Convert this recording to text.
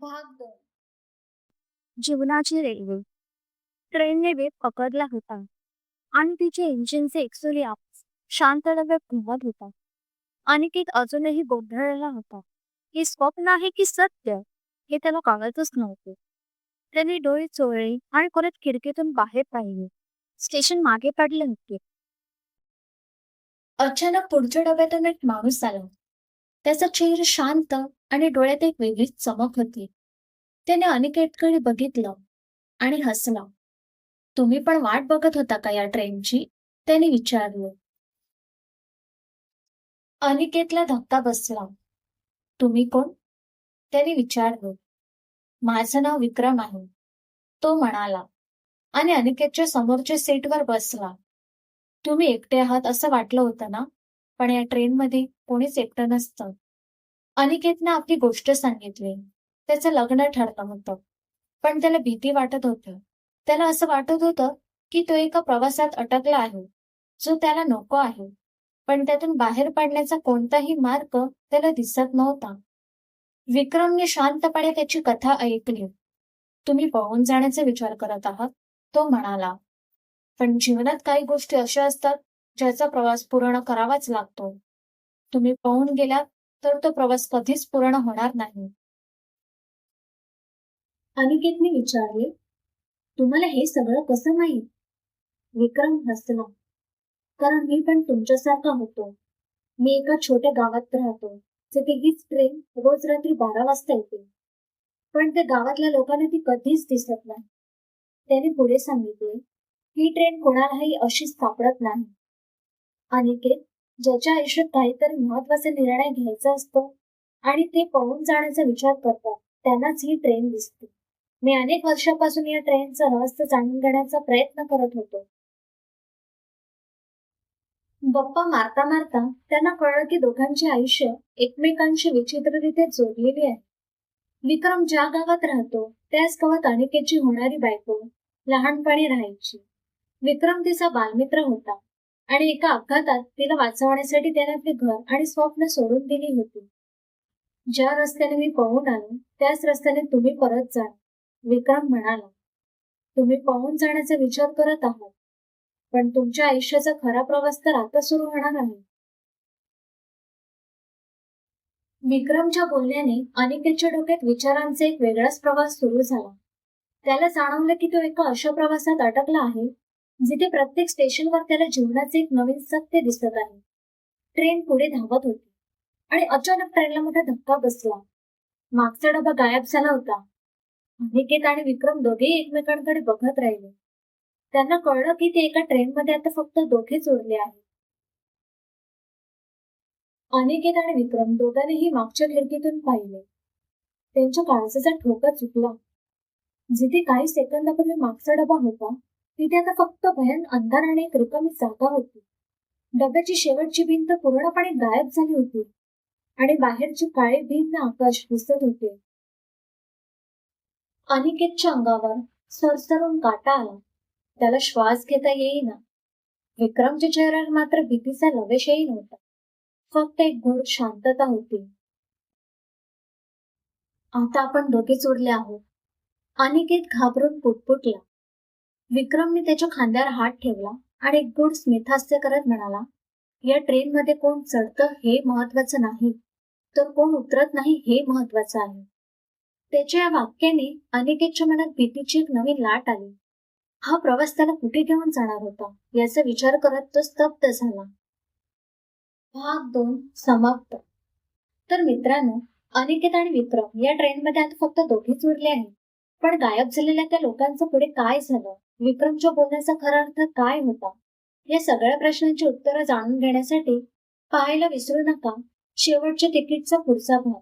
भाग दोन. जीवनाची रेल्वे. ट्रेनने वेग पकडला होता. आणि तिचे इंजिनचे एकसोली शांत डबे घुमत होता. अनिकेत अजूनही गोंधळलेला होता. हे स्वप्न आहे की सत्य? हे त्याला कळतच नव्हते. त्याने डोळे चोळले आणि परत खिडकीतून बाहेर पाहिले स्टेशन मागे पडले होते. अचानक पुढच्या डब्यातून एक माणूस आला. त्याचा चेहरा शांत आणि डोळ्यात एक वेगळीच चमक होती. त्याने अनिकेतकडे बघितलं आणि हसला. तुम्ही पण वाट बघत होता का या ट्रेनची? त्याने विचारलं. अनिकेतला धक्का बसला. तुम्ही कोण? त्याने विचारलं. माझं नाव विक्रम आहे. तो म्हणाला. आणि अनिकेतच्या समोरच्या सीटवर बसला. तुम्ही एकटे आहात असं वाटलं होतं ना? पण या ट्रेनमध्ये कोणीच एकटं नसतं. अनिकेतनं आपली गोष्ट सांगितली. त्याचं लग्न ठरलं होतं. पण त्याला भीती वाटत होतं. त्याला असं वाटत होतं की तो एका प्रवासात अटकला आहे. जो त्याला नको आहे. पण त्यातून बाहेर पडण्याचा कोणताही मार्ग त्याला दिसत नव्हता. विक्रमने शांतपणे त्याची कथा ऐकली. तुम्ही पळून जाण्याचा विचार करत आहात तो म्हणाला. पण जीवनात काही गोष्टी अशा असतात ज्याचा प्रवास पूर्ण करावाच लागतो. तुम्ही पळून गेलात तर तो प्रवास कधीच पूर्ण होणार नाही. अनिकेतने विचारले तुम्हाला हे सगळं कसं माहीत? विक्रम हसला. कारण मी पण तुमच्यासारखा होतो. मी एका छोट्या गावात राहतो. जिथे हीच ट्रेन रोज रात्री बारा वाजता येते. पण त्या गावातल्या लोकांना ती कधीच दिसत नाही. त्याने पुढे सांगितले ही ट्रेन कोणालाही अशीच सापडत नाही. अनिकेत ज्याच्या आयुष्यात काहीतरी महत्त्वाचा निर्णय घ्यायचा असतो आणि ते पळून जाण्याचा विचार करतात त्यांनाच ही ट्रेन दिसते. मी अनेक वर्षापासून या ट्रेनचं रहस्य जाणून घेण्याचा प्रयत्न करत होतो. गप्पा मारता मारता त्यांना कळलं की दोघांचे आयुष्य एकमेकांशी विचित्ररित्या जोडलेली आहे. विक्रम ज्या गावात राहतो त्याच गावात अनेकेची होणारी बायको लहानपणी राहायची. विक्रम तिचा बालमित्र होता. आणि एका अपघातात तिला वाचवण्यासाठी त्याने आपले घर आणि स्वप्न सोडून दिली होती. ज्या रस्त्याने मी पळून आलो त्याच रस्त्याने तुम्ही परत जा विक्रम म्हणाला. तुम्ही पळून जाण्याचा विचार करत आहात पण तुमच्या आयुष्याचा खरा प्रवास तर आता सुरू होणार आहे. विक्रमच्या बोलण्याने अनिकेतच्या डोक्यात विचारांचा एक वेगळाच प्रवास सुरू झाला. त्याला जाणवलं की तो एका अशा प्रवासात अटकला आहे म्हणजे जिथे प्रत्येक स्टेशनवर त्याला जीवनाचे एक नवीन सत्य दिसत आहे. ट्रेन पुढे धावत होती. आणि अचानक ट्रेनला मोठा धक्का बसला. मागचा डबा गायब झाला होता. अनिकेत आणि विक्रम दोघेही एकमेकांकडे बघत राहिले. त्यांना कळलं की ते एका ट्रेनमध्ये आता फक्त दोघेच उरले आहेत. अनिकेत आणि विक्रम दोघांनीही मागच्या खिडकीतून पाहिले. त्यांच्या काळजाचा ठोका चुकला. जिथे काही सेकंदापूर्वी मागचा डबा होता तिथे आता फक्त भयन अंधार आणि एक रिकामी जागा होती. डब्याची शेवटची भिंत पूर्णपणे गायब झाली होती आणि बाहेरचे काळे भिन्न आकाश दिसत होते. अनिकेतच्या अंगावर सरसरून काटा आला. त्याला श्वास घेता येईना. विक्रमच्या चेहऱ्यावर मात्र भीतीचा लवेशही नव्हता. फक्त एक गोड शांतता होती. आता आपण दोघेच उडले आहोत. अनिकेत घाबरून पुटपुटला. विक्रमने त्याच्या खांद्यावर हात ठेवला आणि एक गोड स्मितहास्य करत म्हणाला या ट्रेनमध्ये कोण चढतं हे महत्वाचं नाही तर कोण उतरत नाही हे महत्वाचं आहे. त्याच्या या वाक्याने अनिकेतच्या मनात भीतीची एक नवीन लाट आली. हा प्रवास त्याला कुठे घेऊन जाणार होता याचा विचार करत तो स्तब्ध झाला. भाग दोन समाप्त. तर मित्रांनो अनिकेत आणि विक्रम या ट्रेनमध्ये आता फक्त दोघीच उरले आहेत पण गायब झालेल्या त्या लोकांचं पुढे काय झालं? विक्रमच्या बोलण्याचा खरा अर्थ काय होता? या सगळ्या प्रश्नांची उत्तरं जाणून घेण्यासाठी पाहायला विसरू नका. शेवटच्या तिकीटचा पुढचा भाग.